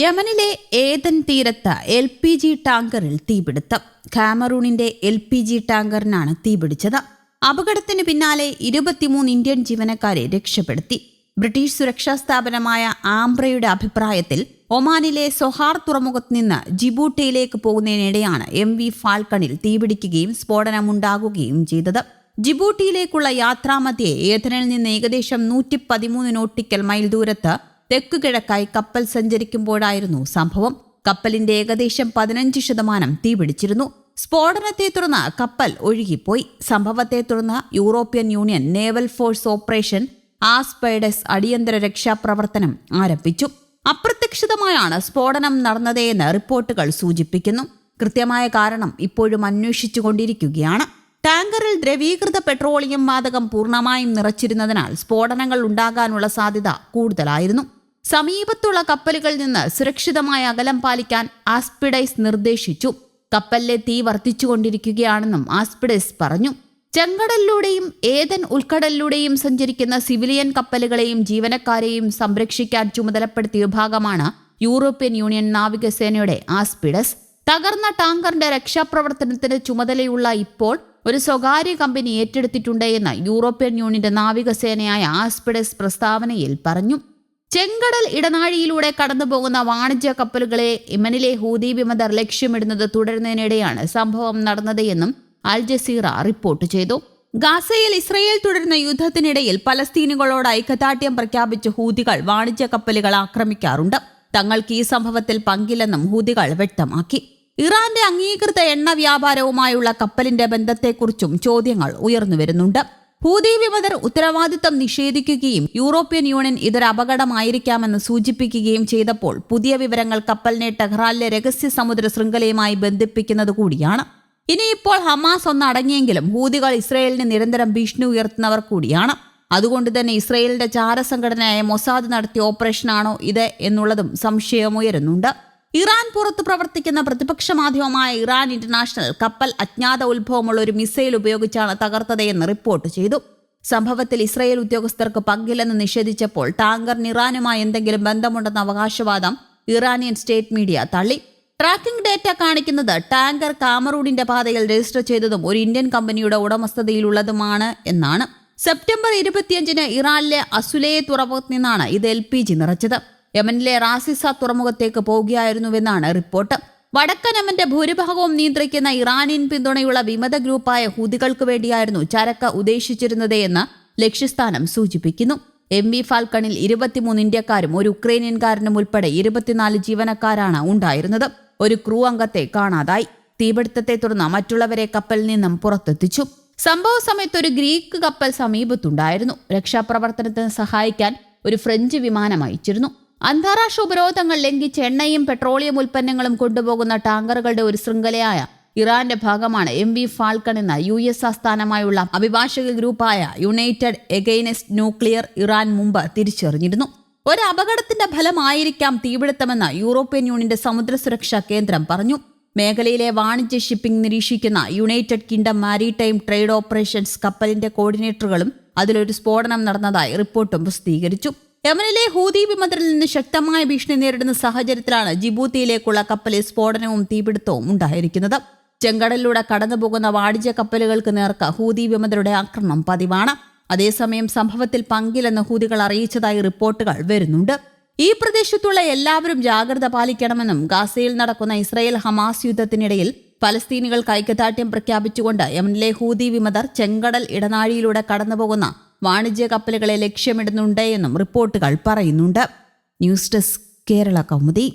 യമനിലെ ഏതൻ തീരത്ത് L P G ടാങ്കറിൽ തീപിടുത്തം. കാമറൂണിന്റെ എൽ പി ജി ടാങ്കറിനാണ് തീപിടിച്ചത്. അപകടത്തിന് പിന്നാലെ ഇരുപത്തിമൂന്ന് ഇന്ത്യൻ ജീവനക്കാരെ രക്ഷപ്പെടുത്തി. ബ്രിട്ടീഷ് സുരക്ഷാ സ്ഥാപനമായ ആംബ്രയുടെ അഭിപ്രായത്തിൽ ഒമാനിലെ സൊഹാർ തുറമുഖത്ത് നിന്ന് ജിബൂട്ടിയിലേക്ക് പോകുന്നതിനിടെയാണ് എം വി ഫാൽക്കണിൽ തീപിടിക്കുകയും സ്ഫോടനം ഉണ്ടാകുകയും ചെയ്തത്. ജിബൂട്ടിയിലേക്കുള്ള യാത്രാമധ്യേ ഏഥനിൽ നിന്ന് ഏകദേശം നൂറ്റി പതിമൂന്ന് നോട്ടിക്കൽ മൈൽ ദൂരത്ത് തെക്കുകിഴക്കായി കപ്പൽ സഞ്ചരിക്കുമ്പോഴായിരുന്നു സംഭവം. കപ്പലിന്റെ ഏകദേശം പതിനഞ്ച് ശതമാനം തീപിടിച്ചിരുന്നു സ്ഫോടനത്തെ തുടർന്ന് കപ്പൽ ഒഴുകിപ്പോയി. സംഭവത്തെ തുടർന്ന് European Union naval force operation Aspides അടിയന്തര രക്ഷാപ്രവർത്തനം ആരംഭിച്ചു. അപ്രത്യക്ഷിതമായാണ് സ്ഫോടനം നടന്നതെന്ന് റിപ്പോർട്ടുകൾ സൂചിപ്പിക്കുന്നു. കൃത്യമായ കാരണം ഇപ്പോഴും അന്വേഷിച്ചുകൊണ്ടിരിക്കുകയാണ്. ടാങ്കറിൽ ദ്രവീകൃത പെട്രോളിയം വാതകം പൂർണമായും നിറച്ചിരുന്നതിനാൽ സ്ഫോടനങ്ങൾ ഉണ്ടാകാനുള്ള സാധ്യത കൂടുതലായിരുന്നു. സമീപത്തുള്ള കപ്പലുകളിൽ നിന്ന് സുരക്ഷിതമായ അകലം പാലിക്കാൻ ആസ്പിഡൈസ് നിർദ്ദേശിച്ചു. കപ്പലിലെ തീ വർദ്ധിച്ചുകൊണ്ടിരിക്കുകയാണെന്നും ആസ്പിഡൈസ് പറഞ്ഞു. ചെങ്കടലിലൂടെയും ഏതൻ ഉൾക്കടലിലൂടെയും സഞ്ചരിക്കുന്ന സിവിലിയൻ കപ്പലുകളെയും ജീവനക്കാരെയും സംരക്ഷിക്കാൻ ചുമതലപ്പെടുത്തിയ വിഭാഗമാണ് യൂറോപ്യൻ യൂണിയൻ നാവികസേനയുടെ ആസ്പിഡസ്. തകർന്ന ടാങ്കറിന്റെ രക്ഷാപ്രവർത്തനത്തിന് ചുമതലയുള്ള ഇപ്പോൾ ഒരു സ്വകാര്യ കമ്പനി ഏറ്റെടുത്തിട്ടുണ്ട് എന്ന് യൂറോപ്യൻ യൂണിയന്റെ നാവികസേനയായ ആസ്പിഡസ് പ്രസ്താവനയിൽ പറഞ്ഞു. ചെങ്കടൽ ഇടനാഴിയിലൂടെ കടന്നുപോകുന്ന വാണിജ്യ കപ്പലുകളെ യമനിലെ ഹൂതി വിമതർ ലക്ഷ്യമിടുന്നത് തുടരുന്നതിനിടെയാണ് സംഭവം നടന്നത് എന്നും അൽ ജസീറ റിപ്പോർട്ട് ചെയ്തു. ഗാസയിൽ ഇസ്രയേൽ തുടരുന്ന യുദ്ധത്തിനിടയിൽ പലസ്തീനുകളോട് ഐക്യദാർഢ്യം പ്രഖ്യാപിച്ച ഹൂതികൾ വാണിജ്യ കപ്പലുകൾ ആക്രമിക്കാറുണ്ട്. തങ്ങൾക്ക് ഈ സംഭവത്തിൽ പങ്കില്ലെന്നും ഹൂതികൾ വ്യക്തമാക്കി. ഇറാന്റെ അംഗീകൃത എണ്ണ വ്യാപാരവുമായുള്ള കപ്പലിന്റെ ബന്ധത്തെക്കുറിച്ചും ചോദ്യങ്ങൾ ഉയർന്നുവരുന്നുണ്ട്. ഹൂതി വിമതർ ഉത്തരവാദിത്തം നിഷേധിക്കുകയും യൂറോപ്യൻ യൂണിയൻ ഇതൊരു അപകടമായിരിക്കാമെന്ന് സൂചിപ്പിക്കുകയും ചെയ്തപ്പോൾ പുതിയ വിവരങ്ങൾ കപ്പലിനെ ടെഹ്റാനിലെ രഹസ്യ സമുദ്ര ശൃംഖലയുമായി ബന്ധിപ്പിക്കുന്നത് കൂടിയാണ്. ഇനിയിപ്പോൾ ഹമാസ് ഒന്ന് അടങ്ങിയെങ്കിലും ഹൂതികൾ ഇസ്രയേലിന് നിരന്തരം ഭീഷണി ഉയർത്തുന്നവർ കൂടിയാണ്. അതുകൊണ്ട് തന്നെ ഇസ്രയേലിന്റെ ചാരസംഘടനയായ മൊസാദ് നടത്തിയ ഓപ്പറേഷനാണോ ഇത് എന്നുള്ളതും സംശയമുയരുന്നുണ്ട്. ഇറാൻ പുറത്ത് പ്രവർത്തിക്കുന്ന പ്രതിപക്ഷ മാധ്യമമായ ഇറാൻ ഇന്റർനാഷണൽ കപ്പൽ അജ്ഞാത ഉത്ഭവമുള്ള ഒരു മിസൈൽ ഉപയോഗിച്ചാണ് തകർത്തതെന്ന് റിപ്പോർട്ട് ചെയ്തു. സംഭവത്തിൽ ഇസ്രയേൽ ഉദ്യോഗസ്ഥർക്ക് പങ്കില്ലെന്ന് നിഷേധിച്ചപ്പോൾ ടാങ്കറിന് ഇറാനുമായി എന്തെങ്കിലും ബന്ധമുണ്ടെന്ന അവകാശവാദം ഇറാനിയൻ സ്റ്റേറ്റ് മീഡിയ തള്ളി. ട്രാക്കിംഗ് ഡേറ്റ കാണിക്കുന്നത് ടാങ്കർ കാമറൂണിന്റെ പാതയിൽ രജിസ്റ്റർ ചെയ്തതും ഒരു ഇന്ത്യൻ കമ്പനിയുടെ ഉടമസ്ഥതയിലുള്ളതുമാണ് എന്നാണ്. സെപ്റ്റംബർ ഇരുപത്തിയഞ്ചിന് ഇറാനിലെ അസുലേ തുറമുഖത്ത് നിന്നാണ് ഇത് എൽ പി ജി നിറച്ചത്. യമനിലെ റാസിസ തുറമുഖത്തേക്ക് പോവുകയായിരുന്നുവെന്നാണ് റിപ്പോർട്ട്. വടക്കൻ യമന്റെ ഭൂരിഭാഗവും നിയന്ത്രിക്കുന്ന ഇറാനിയൻ പിന്തുണയുള്ള വിമത ഗ്രൂപ്പായ ഹൂതികൾക്ക് വേണ്ടിയായിരുന്നു ചരക്ക് ഉദ്ദേശിച്ചിരുന്നത് എന്ന് ലക്ഷ്യസ്ഥാനം സൂചിപ്പിക്കുന്നു. എം വി ഫാൽക്കണിൽ ഇരുപത്തിമൂന്ന് ഇന്ത്യക്കാരും ഒരു ഉക്രൈനിയൻകാരനും ഉൾപ്പെടെ ഇരുപത്തിനാല് ജീവനക്കാരാണ് ഉണ്ടായിരുന്നത്. ഒരു ക്രൂ അംഗത്തെ കാണാതായി. തീപിടുത്തത്തെ തുടർന്ന് മറ്റുള്ളവരെ കപ്പലിൽ നിന്നും പുറത്തെത്തിച്ചു. സംഭവ സമയത്ത് ഒരു ഗ്രീക്ക് കപ്പൽ സമീപത്തുണ്ടായിരുന്നു. രക്ഷാപ്രവർത്തനത്തിന് സഹായിക്കാൻ ഒരു ഫ്രഞ്ച് വിമാനം അയച്ചിരുന്നു. അന്താരാഷ്ട്ര ഉപരോധങ്ങൾ ലംഘിച്ച് എണ്ണയും പെട്രോളിയം ഉൽപ്പന്നങ്ങളും കൊണ്ടുപോകുന്ന ടാങ്കറുകളുടെ ഒരു ശൃംഖലയായ ഇറാന്റെ ഭാഗമാണ് എം വി ഫാൽക്കൺ എന്ന യു എസ് ആസ്ഥാനമായുള്ള അഭിഭാഷക ഗ്രൂപ്പായ യുണൈറ്റഡ് എഗെയിനസ്റ്റ് ന്യൂക്ലിയർ ഇറാൻ മുമ്പ് തിരിച്ചറിഞ്ഞിരുന്നു. ഒരു അപകടത്തിന്റെ ഫലമായിരിക്കാം തീപിടുത്തമെന്ന് യൂറോപ്യൻ യൂണിയന്റെ സമുദ്ര സുരക്ഷാ കേന്ദ്രം പറഞ്ഞു. മേഖലയിലെ വാണിജ്യ ഷിപ്പിംഗ് നിരീക്ഷിക്കുന്ന United Kingdom Maritime Trade Operations കപ്പലിന്റെ കോർഡിനേറ്ററുകളും അതിലൊരു സ്ഫോടനം നടന്നതായി റിപ്പോർട്ടും പ്രസിദ്ധീകരിച്ചു. യമനിലെ ഹൂതി വിമതരിൽ നിന്ന് ശക്തമായ ഭീഷണി നേരിടുന്ന സാഹചര്യത്തിലാണ് ജിബൂത്തിയിലേക്കുള്ള കപ്പലിൽ സ്ഫോടനവും തീപിടുത്തവും ഉണ്ടായിരിക്കുന്നത്. ചെങ്കടലിലൂടെ കടന്നുപോകുന്ന വാണിജ്യ കപ്പലുകൾക്ക് നേർക്ക് ഹൂതി വിമതരുടെ ആക്രമണം പതിവാണ്. അതേസമയം സംഭവത്തിൽ പങ്കില്ലെന്ന് ഹൂതികൾ അറിയിച്ചതായി റിപ്പോർട്ടുകൾ വരുന്നുണ്ട്. ഈ പ്രദേശത്തുള്ള എല്ലാവരും ജാഗ്രത പാലിക്കണമെന്നും ഗാസയിൽ നടക്കുന്ന ഇസ്രായേൽ ഹമാസ് യുദ്ധത്തിനിടയിൽ ഫലസ്തീനികൾക്ക് ഐക്യദാർഢ്യം പ്രഖ്യാപിച്ചുകൊണ്ട് യമനിലെ ഹൂതി വിമതർ ചെങ്കടൽ ഇടനാഴിയിലൂടെ കടന്നുപോകുന്ന വാണിജ്യ കപ്പലുകളെ ലക്ഷ്യമിടുന്നുണ്ട് എന്നും റിപ്പോർട്ടുകൾ പറയുന്നുണ്ട്. News desk Kerala Kaumudi.